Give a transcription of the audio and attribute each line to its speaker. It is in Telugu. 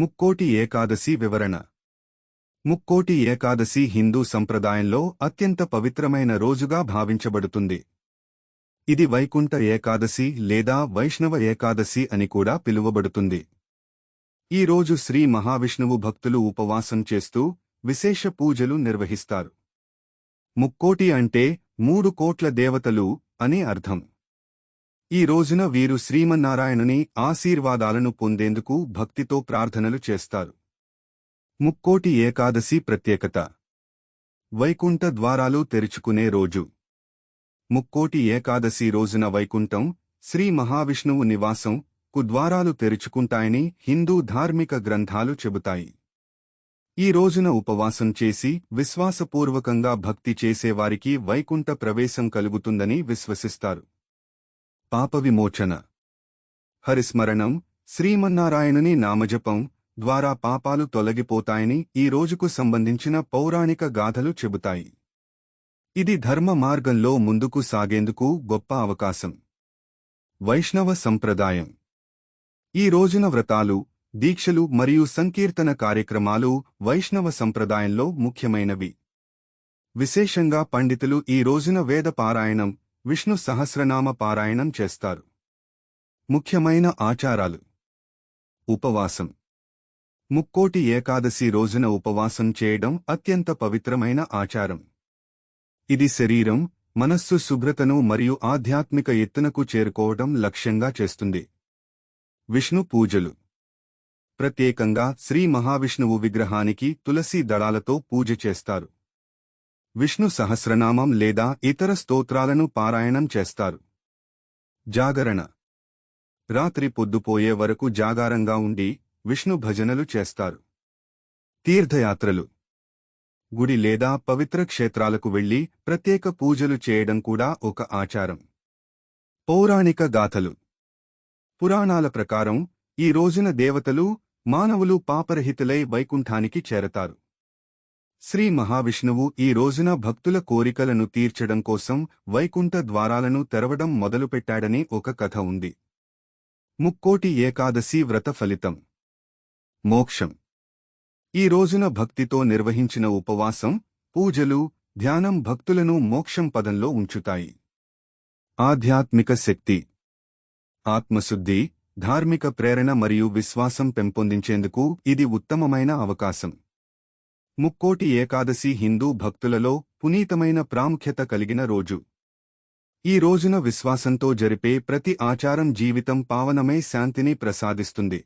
Speaker 1: ముక్కోటి ఏకాదశి వివరణ. ముక్కోటి ఏకాదశి హిందూ సంప్రదాయంలో అత్యంత పవిత్రమైన రోజుగా భావించబడుతుంది. ఇది వైకుంఠ ఏకాదశి లేదా వైష్ణవ ఏకాదశి అని కూడా పిలువబడుతుంది. ఈ రోజు శ్రీ మహావిష్ణువు భక్తులు ఉపవాసం చేస్తూ విశేష పూజలు నిర్వహిస్తారు. ముక్కోటి అంటే మూడు కోట్ల దేవతలు అని అర్థం. ఈ రోజున వీరు శ్రీమన్నారాయణుని ఆశీర్వాదాలను పొందేందుకు భక్తితో ప్రార్థనలు చేస్తారు. ముక్కోటి ఏకాదశి ప్రత్యేకత. వైకుంఠ ద్వారాలు తెరుచుకునే రోజు. ముక్కోటి ఏకాదశి రోజున వైకుంఠం శ్రీ మహావిష్ణువు నివాసం కు ద్వారాలు తెరుచుకుంటాయని హిందూ ధార్మిక గ్రంథాలు చెబుతాయి. ఈ రోజున ఉపవాసం చేసి విశ్వాసపూర్వకంగా భక్తి చేసేవారికి వైకుంఠ ప్రవేశం కలుగుతుందని విశ్వసిస్తారు. పాప విమోచన హరిస్మరణం శ్రీమన్నారాయణుని నామజపం ద్వారా పాపాలు తొలగిపోతాయని ఈ రోజుకు సంబంధించిన పౌరాణిక గాథలు చెబుతాయి. ఇది ధర్మ మార్గంలో ముందుకు సాగేందుకు గొప్ప అవకాశం. వైష్ణవ సంప్రదాయం. ఈ రోజున వ్రతాలు దీక్షలు మరియు సంకీర్తన కార్యక్రమాలు వైష్ణవ సంప్రదాయంలో ముఖ్యమైనవి. విశేషంగా పండితులు ఈ రోజున వేద పారాయణం విష్ణు సహస్రనామ పారాయణం చేస్తారు. ముఖ్యమైన ఆచారాలు. ఉపవాసం. ముక్కోటి ఏకాదశి రోజున ఉపవాసం చేయడం అత్యంత పవిత్రమైన ఆచారం. ఇది శరీరం మనస్సు శుభ్రతను మరియు ఆధ్యాత్మిక ఎత్తునకు చేరుకోవడం లక్ష్యంగా చేస్తుంది. విష్ణు పూజలు. ప్రత్యేకంగా శ్రీ మహావిష్ణువు విగ్రహానికి తులసి దళాలతో పూజ చేస్తారు. విష్ణు సహస్రనామం లేదా ఇతర స్తోత్రాలను పారాయణం చేస్తారు. జాగరణ. రాత్రి పొద్దుపోయే వరకు జాగారంగా ఉండి విష్ణు భజనలు చేస్తారు. తీర్థయాత్రలు. గుడి లేదా పవిత్ర క్షేత్రాలకు వెళ్ళి ప్రత్యేక పూజలు చేయడం కూడా ఒక ఆచారం. పౌరాణిక గాథలు. పురాణాల ప్రకారం ఈ రోజున దేవతలు మానవులు పాపరహితులై వైకుంఠానికి చేరతారు. శ్రీ మహావిష్ణువు ఈ రోజున భక్తుల కోరికలను తీర్చడం కోసం వైకుంఠ ద్వారాలను తెరవడం మొదలుపెట్టాడని ఒక కథ ఉంది. ముక్కోటి ఏకాదశి వ్రత ఫలితం. మోక్షం. ఈ రోజున భక్తితో నిర్వహించిన ఉపవాసం పూజలు ధ్యానం భక్తులను మోక్షం పదంలో ఉంచుతాయి. ఆధ్యాత్మిక శక్తి. ఆత్మశుద్ధి ధార్మిక ప్రేరణ మరియు విశ్వాసం పెంపొందించేందుకు ఇది ఉత్తమమైన అవకాశం. ముక్కోటి ఏకాదశి హిందూ భక్తులలో పునీతమైన ప్రాముఖ్యత కలిగిన రోజు. ఈ రోజున విశ్వాసంతో జరిపే ప్రతి ఆచారం జీవితం పావనమై శాంతిని ప్రసాదిస్తుంది.